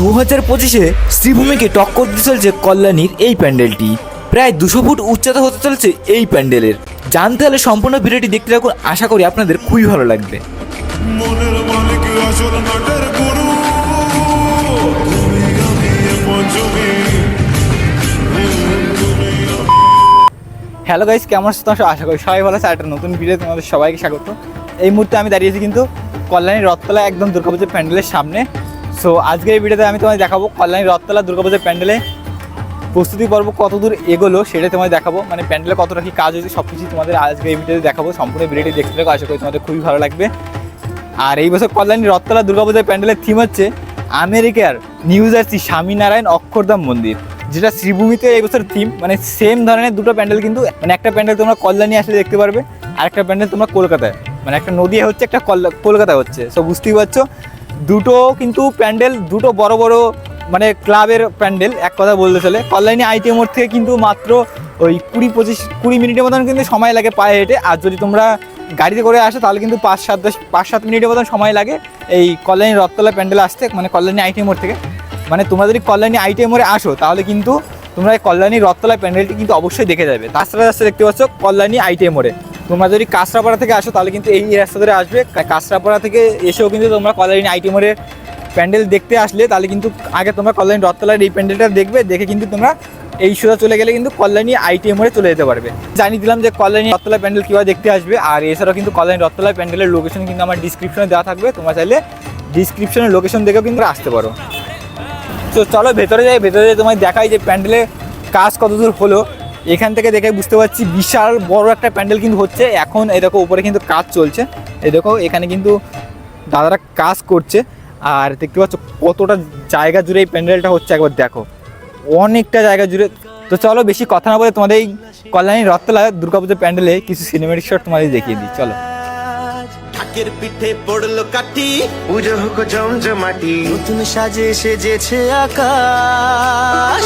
দু হাজার পঁচিশে শ্রীভূমিকে টক্কর দিতে চলছে কল্যাণীর এই প্যান্ডেলটি। প্রায় দুশো ফুট উচ্চতা হতে চলেছে এই প্যান্ডেলের। জানতে হলে সম্পূর্ণ ভিডিওটি দেখতে থাকুন আশা করি আপনাদের খুবই ভালো লাগবে। হ্যালো গাইস কেমন আছো তোমার? আশা করি সবাই ভালো আছে। একটা নতুন ভিডিও তোমাদের সবাইকে স্বাগত। এই মুহূর্তে আমি দাঁড়িয়েছি কিন্তু কল্যাণী রথতলা একদম দুর্গাপুজোর প্যান্ডেলের সামনে। সো আজকের এই ভিডিওতে আমি তোমায় দেখাবো কল্যাণী রথতলা দুর্গাপুজোর প্যান্ডেলে প্রস্তুতি পর্ব কত দূর এগোলো সেটা তোমায় দেখাবো। মানে প্যান্ডেলে কতটা কি কাজ হয়েছে সব কিছু তোমাদের আজকে এই ভিডিওতে দেখাবো। সম্পূর্ণ ভিডিওটি দেখতে থাকো, আশা করি তোমাদের খুবই ভালো লাগবে। আর এই বছর কল্যাণী রথতলা দুর্গাপূজার প্যান্ডেলের থিম হচ্ছে আমেরিকার নিউ জার্সি স্বামীনারায়ণ অক্ষরধাম মন্দির, যেটা শ্রীভূমিতে এই বছর থিম মানে সেম ধরনের দুটো প্যান্ডেল কিন্তু মানে একটা প্যান্ডেল তোমরা কল্যাণী আসলে দেখতে পারবে, আর একটা প্যান্ডেল তোমরা কলকাতায় মানে একটা নদীয়া হচ্ছে, একটা কলকাতায় হচ্ছে। সো বুঝতেই পারছ? দুটো কিন্তু প্যান্ডেল, দুটো বড় বড় মানে ক্লাবের প্যান্ডেল, এক কথা বলতে চলে। কল্যাণী আইটি মোড় থেকে কিন্তু মাত্র ওই কুড়ি পঁচিশ, কুড়ি মিনিটের মতন কিন্তু সময় লাগে পায়ে হেঁটে। আর যদি তোমরা গাড়িতে করে আসো, তাহলে কিন্তু পাঁচ, সাত, দশ, পাঁচ, সাত মিনিটের মতন সময় লাগে এই কল্যাণী রথতলা প্যান্ডেল আসতে মানে কল্যাণী আইটি মোড় থেকে। মানে তোমরা যদি কল্যাণী আইটি মোড়ে আসো, তাহলে কিন্তু তোমরা এই কল্যাণী রথতলা প্যান্ডেলটি কিন্তু অবশ্যই দেখে যাবে। তাছাড়া রাস্তা দেখতে পাচ্ছ কল্যাণী আইটি মোড়ে। তোমরা যদি কাঁচরাপাড়া থেকে আসো, তাহলে কিন্তু এই রাস্তা ধরে আসবে। কাঁচরাপাড়া থেকে এসেও কিন্তু তোমরা কল্যাণী আইটি মোড়ে প্যান্ডেল দেখতে আসলে, তাহলে কিন্তু আগে তোমরা কল্যাণী রথতলার এই প্যান্ডেলটা দেখবে, দেখে কিন্তু তোমরা এই সোজা চলে গেলে কিন্তু কল্যাণী আইটিএম মোড়ে চলে যেতে পারবে। জানিয়ে দিলাম যে কল্যাণী রথতলা প্যান্ডেল কীভাবে দেখতে আসবে, আর এছাড়াও কিন্তু কল্যাণী রথতলা প্যান্ডেলের লোকেশন কিন্তু আমার ডিসক্রিপশনে দেওয়া থাকবে, তোমরা চাইলে ডিসক্রিপশনের লোকেশন দেখেও কিন্তু আসতে পারো। তো চলো ভেতরে যাই ভেতরে যাই তোমায় দেখাই যে প্যান্ডেলের কাজ কতদূর হলো। এখান থেকে দেখে বুঝতে পারছি বিশাল বড় একটা প্যান্ডেল কিন্তু হচ্ছে। এখন এই দেখো উপরে কিন্তু কাজ চলছে। এই দেখো এখানে কিন্তু দাদারা কাজ করছে। আর দেখতে পাচ্ছ কতটা জায়গা জুড়ে এই প্যান্ডেলটা হচ্ছে একবার দেখো। অনেকটা জায়গা জুড়ে। তো চলো বেশি কথা না বলে তোমাদের এই কল্যাণী রথতলা দুর্গাপুজোর প্যান্ডেলে কিছু সিনেমেটিক শট তোমাদের দেখিয়ে দিই। চলো। ঢাকের পিঠে পড়ল কাটি পুজো হোক জমজমাটি। নতুন সাজে সেজেছে আকাশ।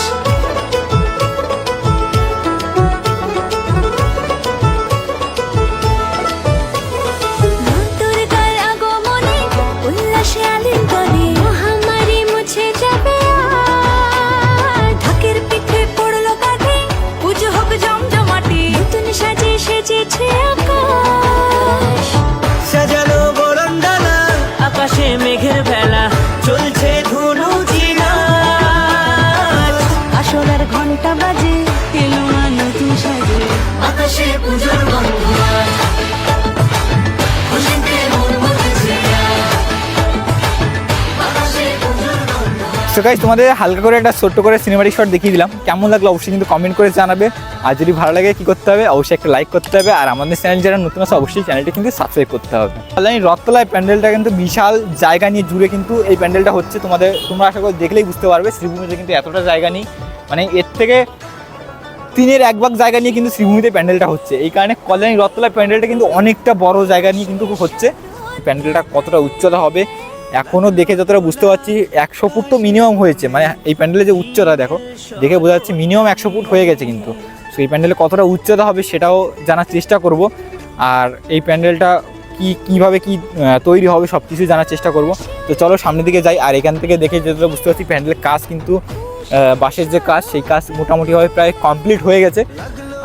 সো গাইজ তোমাদের হালকা করে একটা ছোট্ট করে সিনেমাটিক শট দেখিয়ে দিলাম। কেমন লাগল অবশ্যই কিন্তু কমেন্ট করে জানাবে। আর যদি ভালো লাগে, কি করতে হবে? অবশ্যই একটা লাইক করতে হবে। আর আমাদের চ্যানেল যারা নতুন আছে, অবশ্যই চ্যানেলটি কিন্তু সাবস্ক্রাইব করতে হবে। কল্যাণী রথতলায় প্যান্ডেলটা কিন্তু বিশাল জায়গা নিয়ে জুড়ে কিন্তু এই প্যান্ডেলটা হচ্ছে। তোমাদের, তোমরা আশা করি দেখলেই বুঝতে পারবে, শ্রীভূমিতে কিন্তু এতটা জায়গা নেই। মানে এর থেকে তিনের এক ভাগ জায়গা নিয়ে কিন্তু শ্রীভূমিতে প্যান্ডেলটা হচ্ছে। এই কারণে কল্যাণী রথতলা প্যান্ডেলটা কিন্তু অনেকটা বড় জায়গা নিয়ে কিন্তু হচ্ছে। প্যান্ডেলটা কতটা উচ্চতা হবে এখনও দেখে যতটা বুঝতে পারছি, একশো ফুট তো মিনিমাম হয়েছে। মানে এই প্যান্ডেলের যে উচ্চতা, দেখো, দেখে বোঝা যাচ্ছে মিনিমাম একশো ফুট হয়ে গেছে কিন্তু। সো এই প্যান্ডেলে কতটা উচ্চতা হবে সেটাও জানার চেষ্টা করব। আর এই প্যান্ডেলটা কি, কীভাবে কি তৈরি হবে সব কিছু জানার চেষ্টা করব। তো চলো সামনের দিকে যাই, আর এখান থেকে দেখে যতটা বুঝতে পারছি প্যান্ডেলের কাজ কিন্তু বাঁশের যে কাজ, সেই কাজ মোটামুটিভাবে প্রায় কমপ্লিট হয়ে গেছে।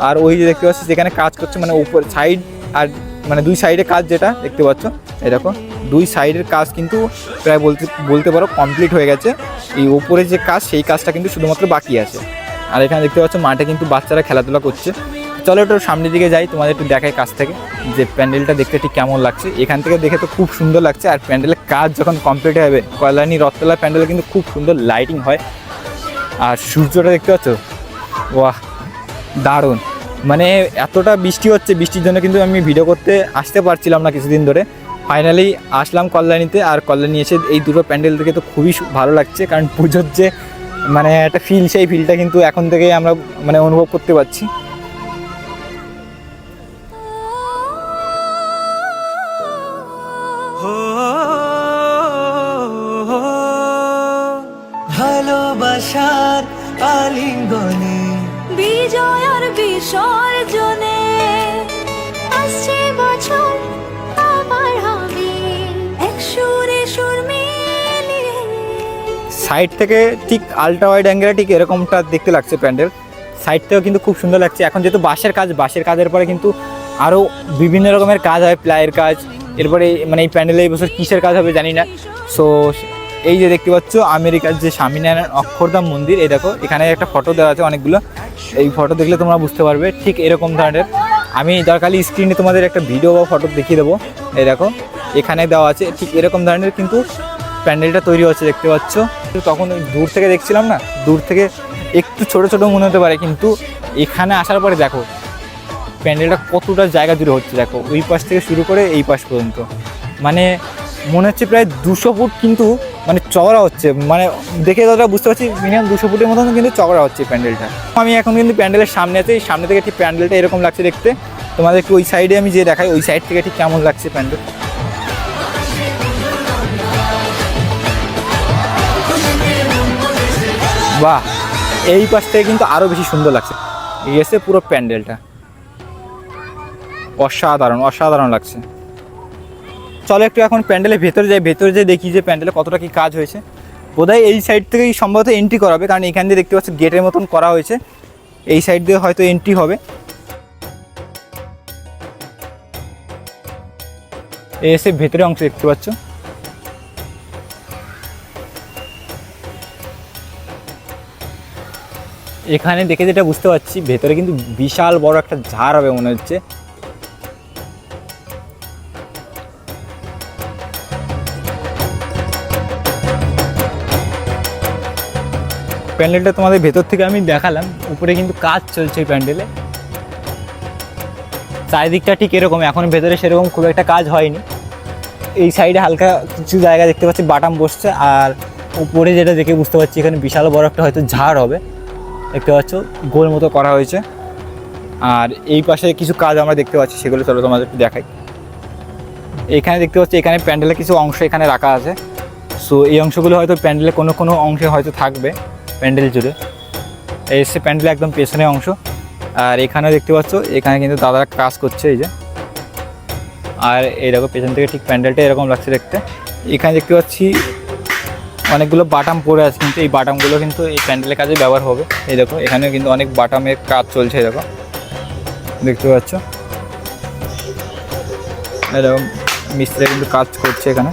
আর ওই যে দেখতে পাচ্ছি যেখানে কাজ করছে মানে উপর সাইড আর মানে দুই সাইডে কাজ যেটা, দেখতে পাচ্ছ? দেখো। দুই সাইডের কাজ কিন্তু প্রায় বলতে বলতে পারো কমপ্লিট হয়ে গেছে। এই ওপরে যে কাজ, সেই কাজটা কিন্তু শুধুমাত্র বাকি আছে। আর এখানে দেখতে পাচ্ছ, মাঠে কিন্তু বাচ্চারা খেলাধুলা করছে। চলো একটু সামনের দিকে যাই, তোমাদের একটু দেখাই কাছ থেকে যে প্যান্ডেলটা দেখতে ঠিক কেমন লাগছে। এখান থেকে দেখে তো খুব সুন্দর লাগছে, আর প্যান্ডেলের কাজ যখন কমপ্লিট হবে, কল্যাণী রথতলা প্যান্ডেলে কিন্তু খুব সুন্দর লাইটিং হয়। আর সূর্যটা দেখতে পাচ্ছ? বাহ দারুণ। মানে এতটা বৃষ্টি হচ্ছে, বৃষ্টির জন্য কিন্তু আমি ভিডিও করতে আসতে পারছিলাম না কিছুদিন ধরে। ফাইনালি আসলাম কল্যাণীতে আর কল্যাণী এসে এই দুটো প্যান্ডেল থেকে তো খুবই ভালো লাগছে। কারণ পুজোর যে মানে একটা ফিল সেই ফিলটা কিন্তু এখন থেকেই আমরা মানে অনুভব করতে পারছি। ভালোবাসার আলিঙ্গনে। বিজয় বিসর্জনে আসছে বছর সাইড থেকে ঠিক আলট্রা ওয়াইড অ্যাঙ্গেলে ঠিক এরকমটা দেখতে লাগছে প্যান্ডেল। সাইড থেকেও কিন্তু খুব সুন্দর লাগছে। এখন যেহেতু বাঁশের কাজ, বাঁশের কাজের পরে কিন্তু আরও বিভিন্ন রকমের কাজ হয়, প্লাইয়ের কাজ, এরপরে মানে এই প্যান্ডেলে এই বছর কিসের কাজ হবে জানি না। সো এই যে দেখতে পাচ্ছ, আমেরিকার যে স্বামীনারায়ণ অক্ষরধাম মন্দির, এই দেখো, এখানে একটা ফটো দেওয়া আছে অনেকগুলো। এই ফটো দেখলে তোমরা বুঝতে পারবে ঠিক এরকম ধরনের। আমি দরকারি স্ক্রিনে তোমাদের একটা ভিডিও বা ফটো দেখিয়ে দেবো। এই দেখো, এখানে দেওয়া আছে ঠিক এরকম ধরনের কিন্তু প্যান্ডেলটা তৈরি হচ্ছে দেখতে পাচ্ছ। তখন দূর থেকে দেখছিলাম না, দূর থেকে একটু ছোট ছোট মনে হতে পারে, কিন্তু এখানে আসার পরে দেখো, প্যান্ডেলটা কতটা জায়গা জুড়ে হচ্ছে, দেখো, ওই পাশ থেকে শুরু করে এই পাশ পর্যন্ত। মানে মনে হচ্ছে প্রায় দুশো ফুট কিন্তু মানে চওড়া হচ্ছে মানে দেখে যতটা বুঝতে পারছি মিনিমাম দুশো ফুটের মতন কিন্তু চওড়া হচ্ছে প্যান্ডেলটা। আমি এখন কিন্তু প্যান্ডেলের সামনে আছি সামনে থেকে ঠিক প্যান্ডেলটা এরকম লাগছে দেখতে। তোমাদেরকে ওই সাইডে আমি যে দেখাই, ওই সাইড থেকে ঠিক কেমন লাগছে প্যান্ডেল? বাহ, এই পাশ থেকে কিন্তু আরও বেশি সুন্দর লাগছে। এসে পুরো প্যান্ডেলটা। অসাধারণ অসাধারণ লাগছে। চলো একটু এখন প্যান্ডেলের ভেতরে যাই, ভেতরে যে দেখি যে প্যান্ডেলে কতটা কি কাজ হয়েছে। বোধহয় এই সাইড থেকেই সম্ভবত এন্ট্রি করাবে কারণ এখান দিয়ে দেখতে পাচ্ছ গেটের মতন করা হয়েছে। এই সাইড দিয়ে হয়তো এন্ট্রি হবে। এসে ভেতরে অংশ দেখতে পাচ্ছ। এখানে দেখে যেটা বুঝতে পারছি, ভেতরে কিন্তু বিশাল বড় একটা ঝাড় হবে মনে হচ্ছে। প্যান্ডেলটা তোমাদের ভেতর থেকে আমি দেখালাম, উপরে কিন্তু কাজ চলছে প্যান্ডেলে। চারিদিকটা ঠিক এরকম এখন ভেতরে সেরকম খুব একটা কাজ হয়নি। এই সাইডে হালকা কিছু জায়গা দেখতে পাচ্ছি, বাটাম বসছে, আর উপরে যেটা দেখে বুঝতে পারছি, এখানে বিশাল বড় একটা হয়তো ঝাড় হবে। দেখতে পাচ্ছ, গোল মতো করা হয়েছে। আর এই পাশে কিছু কাজ আমরা দেখতে পাচ্ছি, সেগুলো চলো তোমাদের একটু দেখাই। এখানে দেখতে পাচ্ছি, এখানে প্যান্ডেলের কিছু অংশ এখানে রাখা আছে। সো এই অংশগুলো হয়তো প্যান্ডেলের কোনো কোনো অংশে হয়তো থাকবে, প্যান্ডেল জুড়ে। এই এসছে প্যান্ডেলের একদম পেছনের অংশ। আর এখানে দেখতে পাচ্ছ, এখানে কিন্তু দাদারা কাজ করছে, এই যে। আর এই দেখো, পেছন থেকে ঠিক প্যান্ডেলটা এরকম লাগছে দেখতে। এখানে দেখতে পাচ্ছি অনেকগুলো বাটাম পরে আছে, কিন্তু এই বাটামগুলো কিন্তু এই প্যান্ডেলের কাজে ব্যবহার হবে। এই দেখো এখানে কিন্তু অনেক বাটামের কাজ চলছে, এই দেখো। দেখতে পাচ্ছ? এরকম মিস্ত্রি কিন্তু কাজ করছে এখানে।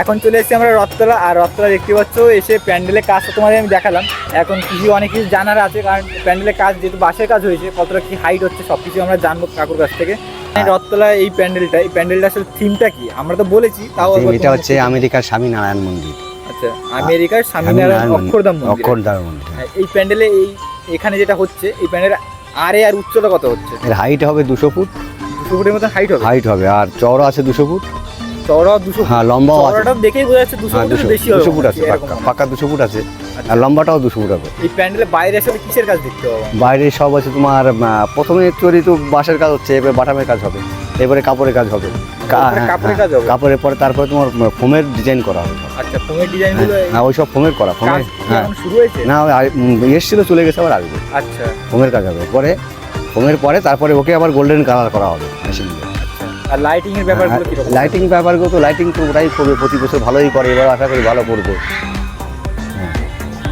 এখন চলে এসেছি আমরা রথতলা, আর রথতলা দেখতে পাচ্ছ, এসে প্যান্ডেলের কাজটা তোমাদের আমি দেখালাম। এখন কিছু, অনেক কিছু জানার আছে, কারণ প্যান্ডেলের কাজ, যেহেতু বাসের কাজ হয়েছে, কতটা কি হাইট হচ্ছে সব কিছু আমরা জানব কাকুর কাছ থেকে। রথতলা এই প্যান্ডেলটা এই প্যান্ডেলটা আসলে থিমটা কি? আমরা তো বলেছি তাও এটা হচ্ছে আমেরিকার স্বামীনারায়ণ মন্দির। আচ্ছা আমেরিকার স্বামীনারায়ণ অক্ষরধাম মন্দির। অক্ষরধাম মন্দির। হ্যাঁ, এই প্যান্ডেলে এই এখানে যেটা হচ্ছে এই প্যান্ডেলের আরে আর উচ্চতা কত হচ্ছে? এর হাইট হবে দুশো ফুট। দুশো ফুটের মতো হাইট হবে? হাইট হবে আর চওড়া আছে দুশো ফুট। চওড়া দুশো হ্যাঁ লম্বাও আছে। চওড়াটা দেখেই বোঝা যাচ্ছে দুশো হ্যাঁ দুশো বেশি হবে দুশো ফুট আছে পাক্কা দুশো ফুট আছে। আর লম্বাটাও দুশো ফুট হবে। এই প্যান্ডেলের বাইরে আসলে কিসের কাজ দেখতে পাবো বাইরে সব আছে তোমার প্রথমে তৈরি তো বাঁশের কাজ হচ্ছে এবারে বাটামের কাজ হবে এবারে কাপড়ের কাজ হবে। হ্যাঁ, কাপড়ের হ্যাঁ, কাজ হবে? কাপড়ের পরে তারপরে তোমার ফোমের ডিজাইন করা হবে। আচ্ছা ফোমের ডিজাইনগুলো হ্যাঁ ওই সব ফোমের করা ফোমের হ্যাঁ। শুরু হয়েছে? না এসছিল চলে গেছে আবার আসবে। আচ্ছা। ফোমের কাজ হবে। পরে ফোমের পরে তারপরে ওকে আবার গোল্ডেন কালার করা হবে মেশিন দিয়ে। আচ্ছা আর লাইটিং এর ব্যাপারগুলো লাইটিং ব্যাপারগুলো তো লাইটিং তো ওরাই করবে প্রতি বছর ভালোই করে এবার আশা করি ভালো করবে।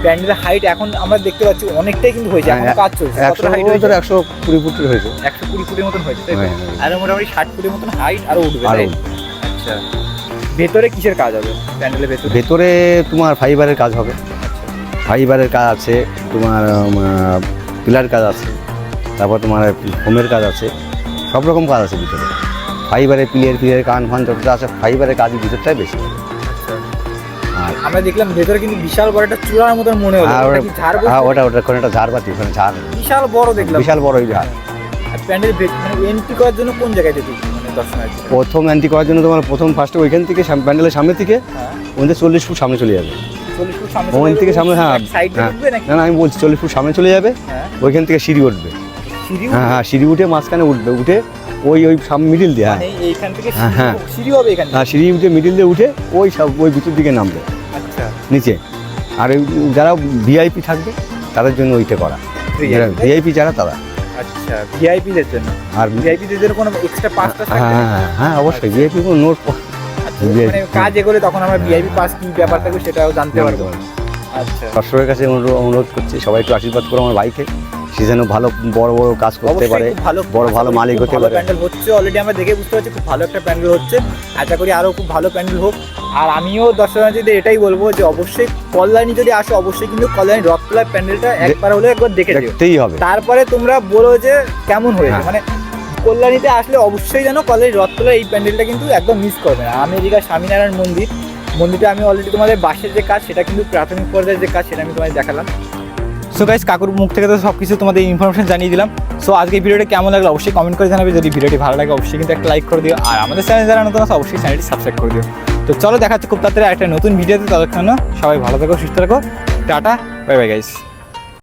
প্যান্ডেলের হাইট এখন আমরা দেখতে পাচ্ছি অনেকটাই কিন্তু হয়েছে এখন হ্যাঁ, কাজ চলছে। একশো হাইট হয়েছে একশো কুড়ি ফুটের হয়েছে। একশো কুড়ি ফুটের মতন হয়েছে তাই? হ্যাঁ, হ্যাঁ। আর মোটামুটি ষাট ফুটের মতন হাইট আরও উঠবে আচ্ছা। ভেতরে কিসের কাজ হবে প্যান্ডেলের ভেতরে? ভেতরে তোমার ফাইবারের কাজ হবে। ফাইবারের কাজ আছে তোমার পিলার কাজ আছে তারপর তোমার হোমের কাজ আছে সব রকম কাজ আছে ভিতরে। ফাইবারের পিলের পিলের কান ফান যতটা আছে ফাইবারের কাজই ভিতরটাই বেশি। আমরা দেখলাম ভেতরে কিন্তু বিশাল বড় একটা চূড়ার মতন মনে হলো। ওটা কি ঝাড় বলছে? হ্যাঁ, ওটা ওটা ওখানে একটা ঝাড় বাতি ওখানে ঝাড়। বিশাল বড় দেখলাম। বিশাল বড় ওই ঝাড় আর প্যান্ডেল মানে এন্ট্রি করার জন্য কোন জায়গায় যেতে? মানে প্রথম অ্যান্টি করার জন্য তোমার প্রথম ফার্স্টে ওইখান থেকে সাম- প্যান্ডেলের সামনে থেকে হ্যাঁ। ওখানে চল্লিশ ফুট সামনে চলে যাবে। ওখান থেকে সামনে হ্যাঁ হ্যাঁ। না না আমি বলছি চল্লিশ ফুট সামনে চলে যাবে। হ্যাঁ। ওইখান থেকে সিঁড়ি উঠবে। হ্যাঁ হ্যাঁ সিঁড়ি উঠে মাঝখানে উঠবে। উঠে ওই ওই মিডিল দিয়ে হ্যাঁ। মানে হ্যাঁ, সিঁড়ি- হ্যাঁ। হবে হ্যাঁ সিঁড়ি উঠে মিডিল দিয়ে উঠে ওই সব ওই ভিতর দিকে নামবে। আচ্ছা। নিচে। আর যারা ভিআইপি থাকবে তাদের জন্য ওইটা করা। ভিআইপি যারা তারা। আচ্ছা ভিআইপিদের জন্য? আর ভিআইপিদের জন্য কোনো এক্সট্রা পাসটা হ্যাঁ হ্যাঁ অবশ্যই। ভিআইপি কোনো নোট আচ্ছা, মানে কাজ এগোলে তখন আমরা ভিআইপি পাস কি ব্যাপার থাকবে সেটাও জানতে পারব। আচ্ছা। দর্শকের কাছে অনুরোধ করছি সবাই একটু আশীর্বাদ করো আমার ভাইকে সে যেন ভালো বড় বড় কাজ করতে পারে বড় ভালো মালিক হতে পারে। প্যান্ডেল হচ্ছে অলরেডি আমরা দেখে বুঝতে পারছি খুব ভালো একটা প্যান্ডেল হচ্ছে। আশা করি আরও খুব ভালো প্যান্ডেল হোক। আর আমিও দর্শনার্থীদের এটাই বলব যে অবশ্যই কল্যাণী যদি আসো অবশ্যই কিন্তু কল্যাণী রথতলার প্যান্ডেলটা একবার হলে একবার দেখে দেখতেই হবে। তারপরে তোমরা বলো যে কেমন হয়েছে। হ্যাঁ। মানে কল্যাণীতে আসলে অবশ্যই যেন কল্যাণী রথতলার এই প্যান্ডেলটা কিন্তু একদম মিস করবে না। আমি এদিকে স্বামীনারায়ণ মন্দির। মন্দিরটা আমি অলরেডি তোমাদের বাসের যে কাজ সেটা কিন্তু প্রাথমিক পর্যায়ের যে কাজ সেটা আমি তোমাদের দেখালাম। সো গাইজ কাকুর মুখ থেকে তো সব কিছু তোমাদের ইনফরমেশন জানিয়ে দিলাম। সো আজকে ভিডিওটা কেমন লাগল অবশ্যই কমেন্ট করে জানাবে। যদি ভিডিওটি ভালো লাগে, অবশ্যই কিন্তু একটা লাইক করে দিও। আর আমাদের চ্যানেল যারা নতুন আছে, অবশ্যই চ্যানেলটি সাবস্ক্রাইব করে দিও। তো চলো দেখা খুব তাড়াতাড়ি একটা নতুন ভিডিওতে। তাদের জন্য সবাই ভালো থাকো, সুস্থ থাকো। Tata bye bye guys